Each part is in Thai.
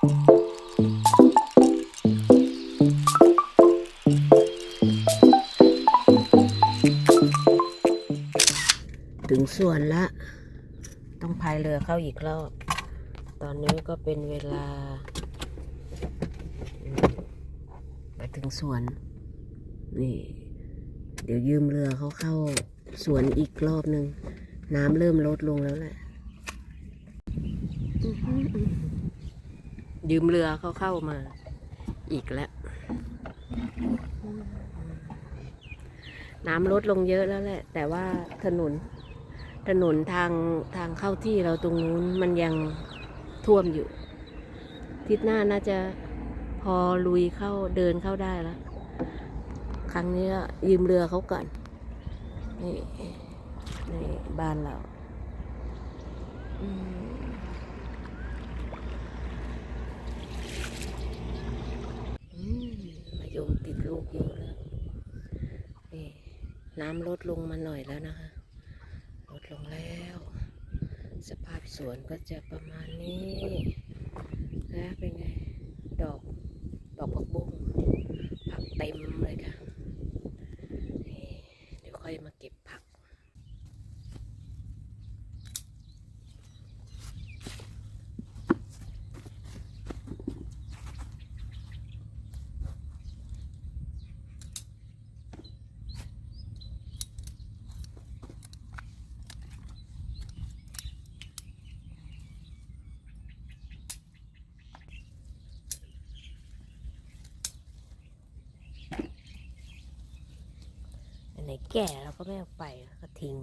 ถึงส่วนละ ต้องพายเรือเข้าอีกรอบ ตอนนี้ก็เป็นเวลา มาถึงสวน นี่ เดี๋ยวยืมเรือเขาเข้าสวนอีกรอบหนึ่ง น้ำเริ่มลดลงแล้วแหละ ยืมเรือเขาเข้ามา อีกแล้ว น้ำลดลงเยอะแล้วแหละ แต่ว่าถนน ถนนทางทางเข้าที่เราตรงนู้นมันยังท่วมอยู่ ทิศหน้าน่าจะพอลุยเข้าเดินเข้าได้แล้ว ครั้งนี้ยืมเรือเขาก่อน นี่ นี่ บ้านเรา อืมอืมมายมติด ลูกเยอะแล้วนี่น้ำลดลงมาหน่อยแล้วนะคะ ลดลงแล้ว สภาพสวนก็จะประมาณนี้นะเป็นไง ดอก ดอกผักบุ้งผักเต็มเลยค่ะนี่เดี๋ยวค่อยมาเก็บผัก อันไหน แก่เราก็ไม่เอาไปก็ทิ้ง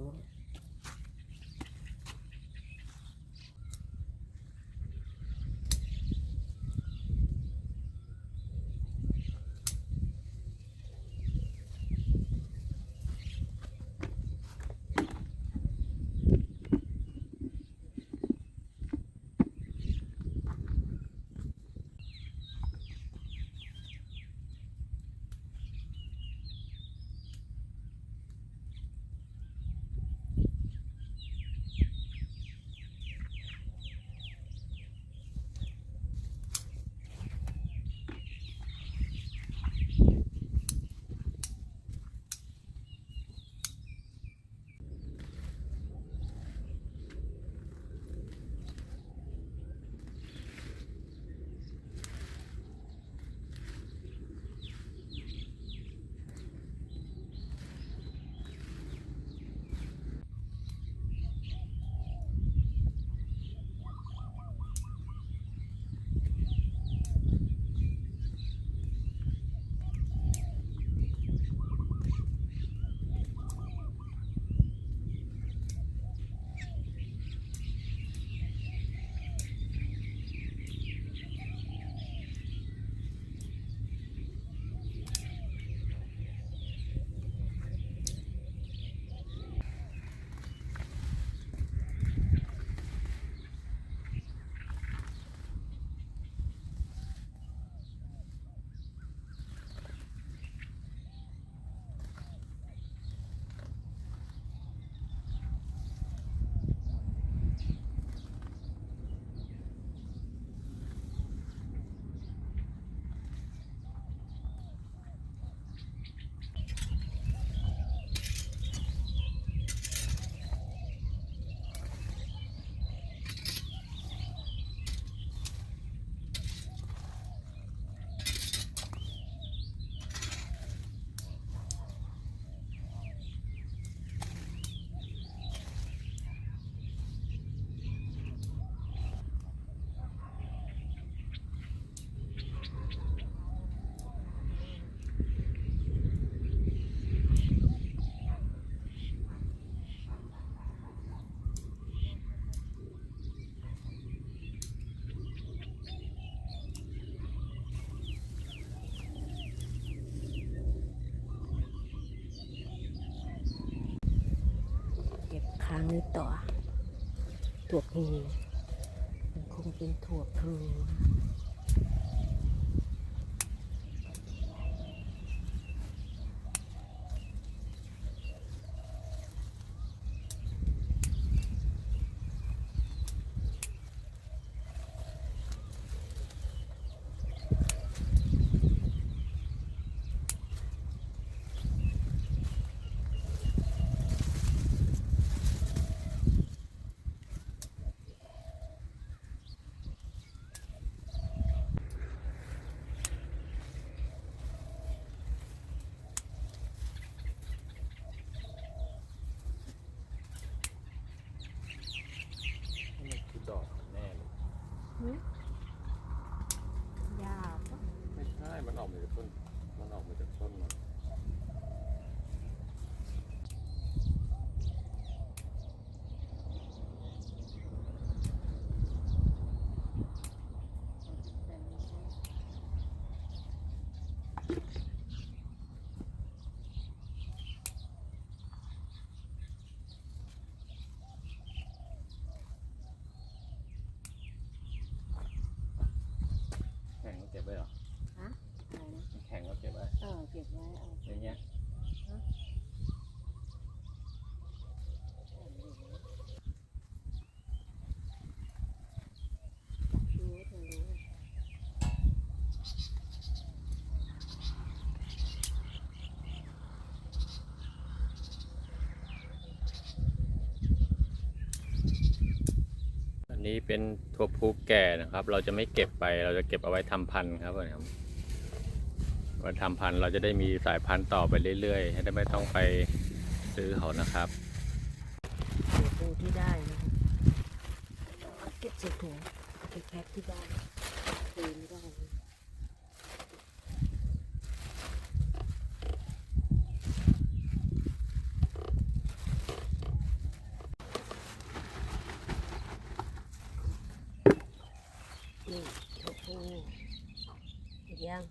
างนี้ต่อถั่วพูมันคงเป็นถั่วพลูไว้เหรอ ฮะอะไรนะ น้ำแข็งก็เก็บไว้ เออเก็บไว้เอา อย่างเงี้ย ดูไว้เธอรู้ อั นี้เป็นถั่วพูแก่นะครับ เราจะไม่เก็บไป เราจะเก็บเอาไว้ทำพันธุ์ครับผมครับไว้ทำพันธุ์เราจะได้มีสายพันธุ์ต่อไปเรื่อยๆ ให้ได้ไม่ต้องไปซื้อเขานะครับเก็บดูที่ได้นะครับเก็บใส่ถุงเก็บแพ็คที่บ้านคืนไม่ได้เลยนี่โอ้โหอีกยัง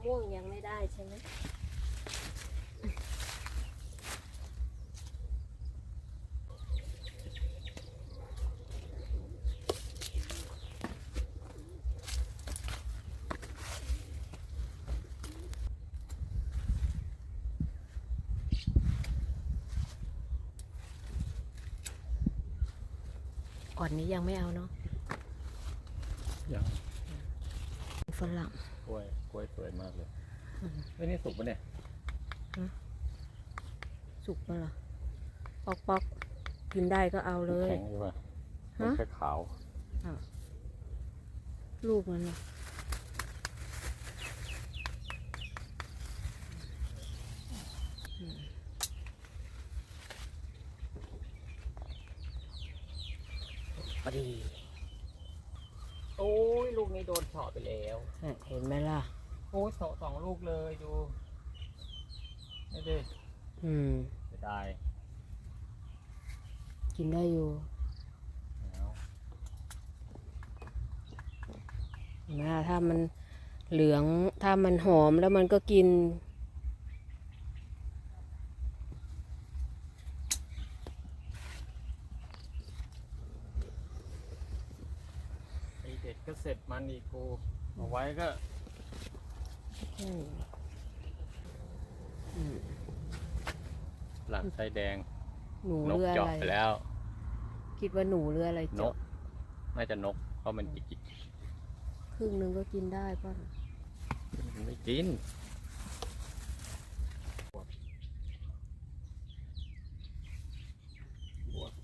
มะม่วงยังไม่ได้ใช่ไหมก่อนนี้ยังไม่เอาเนาะยังฝรั่งกล้วย กล้วยสวยมากเลยอืมเฮ้ยนี่สุกปะเนี่ยสุกปะล่ะปอกปอกกินได้ก็เอาเลยแข็งใช่ปะฮะมันแค่ขาวลูกมันล่ะอืมพอดี โอ้ย ลูกนี้โดนเฉาะไปแล้วน่ะเห็นไหมล่ะ โอ้ยเฉาะสองลูกเลยดูนี่ดิอืมเสียดายกินได้อยู่แล้วเห็นไหมล่ะถ้ามันเหลือง ถ้ามันหอมแล้วมันก็กิน ไอเด็ดก็เสร็จมันอีกครูเอาไว้ก็อืมอืม หลังไส้แดง หนูนกเรือเจาะอะไรไปแล้ว คิดว่าหนูเรืออะไรนเจาะกน่าจะนก เพราะมันจิกจิกครึ่งหนึงก็กินได้ป่ะ มันไม่กิน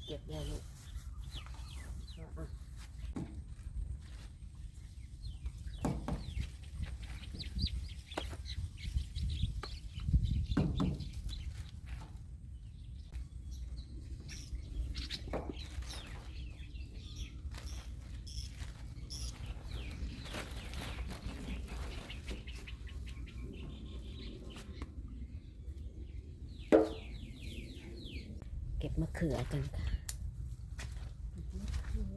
เก็บได้ลูกอะ เก็บมะเขือกันค่ะมะเขือ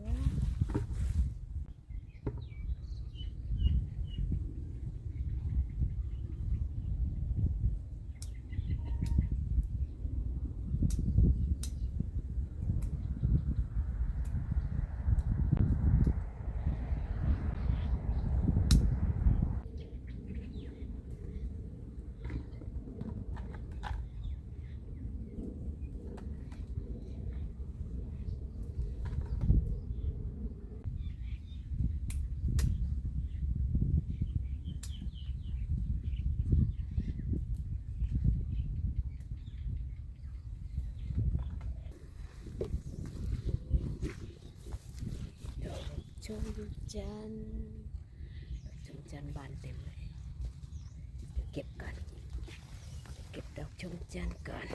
ดอก ชมจันดอกชมจันบานเต็มเลยเดี๋ยวเก็บก่อนเก็บดอกชมจันก่อน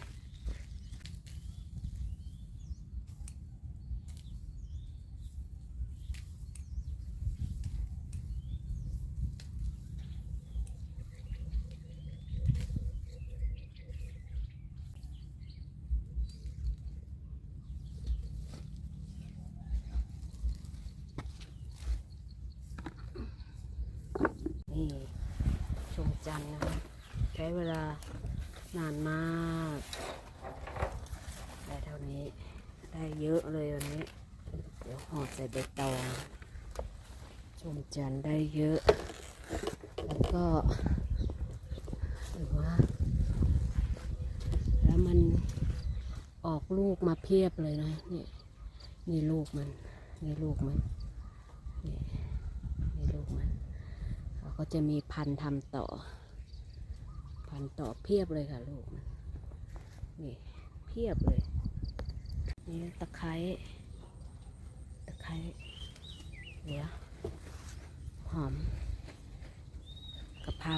รรย์นะคะ ใช้เวลานานมากได้เท่านี้ ได้เยอะเลยวันนี้ เดี๋ยวห่อใส่ใบตองชมจันทร์ได้เยอะ แล้วก็หรือว่า แล้วมันออกลูกมาเพียบเลยนะนี่นี่ลูกมันนี่ลูกมันเขา ก็จะมีพันธุ์ทำต่อ พันธุ์ต่อเพียบเลยค่ะลูกนนี่เพียบเลย นี่ตะไคร้ ตะไคร้เดี๋ยวหอมกะเพรา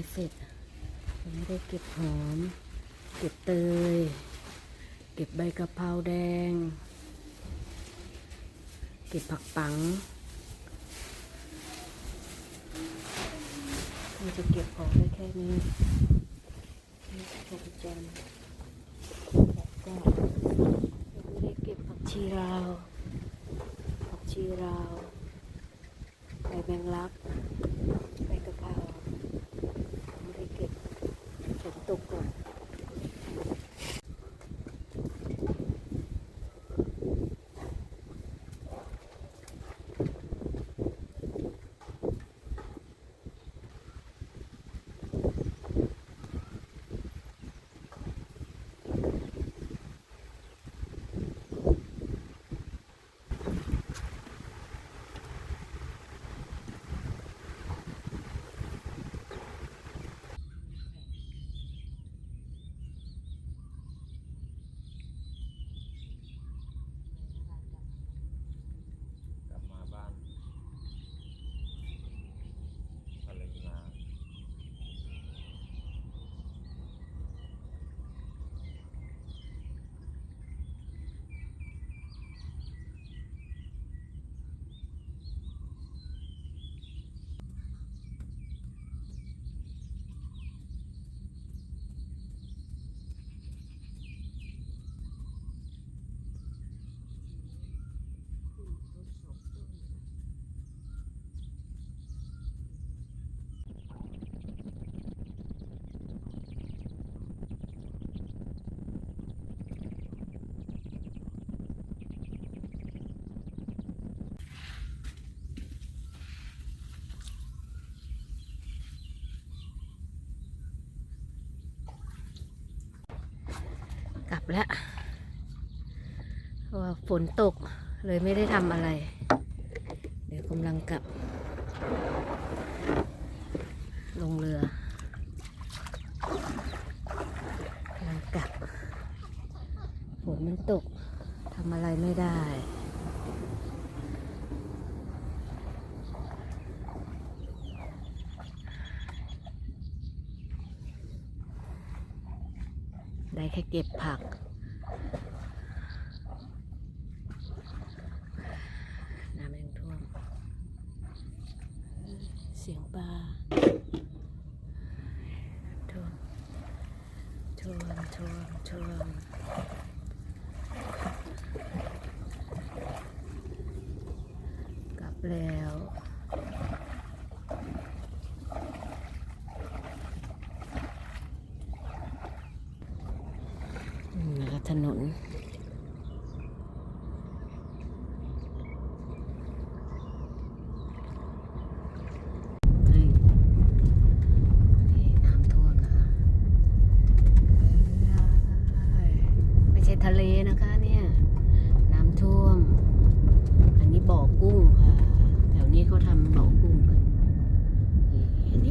ไม่เสร็จยังไม่ได้เก็บหอม เก็บเตย เก็บใบกะเพราแดง เก็บผักปังมันจะเก็บของได้แค่นี้นี่ชมจันทร์แล้วก็ยังไม่ได้เก็บผักชีราวผักชีราวใบแมงลัก ใบกะเพราไม่ได้เก็บ ฝ แล้วว่าฝนตกเลยไม่ได้ทำอะไร เดี๋ยวกำลังกลับ ลงเรือกำลังกลับ ฝนมันตกทำอะไรไม่ได้ได้แค่เก็บผัก น้ำยังท่วม เสียงปลาท่วมท่วมท่วมท่วมกลับ แล้วถนน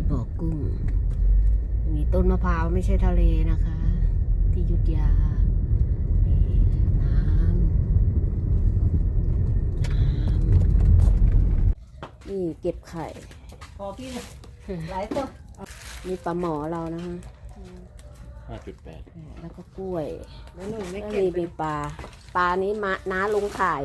บ่อกกุ้ง มีต้นมะพร้าวไม่ใช่ทะเลนะคะ ที่ยุทธยานี่เก็บไข่ พอพี่หลายตัวมีปลาหมอเรานะฮะห้าจุดแปดแล้วก็กล้วย แล้วหนูไม่เก็บมีปลา ปลานี้มาน้าลุงขาย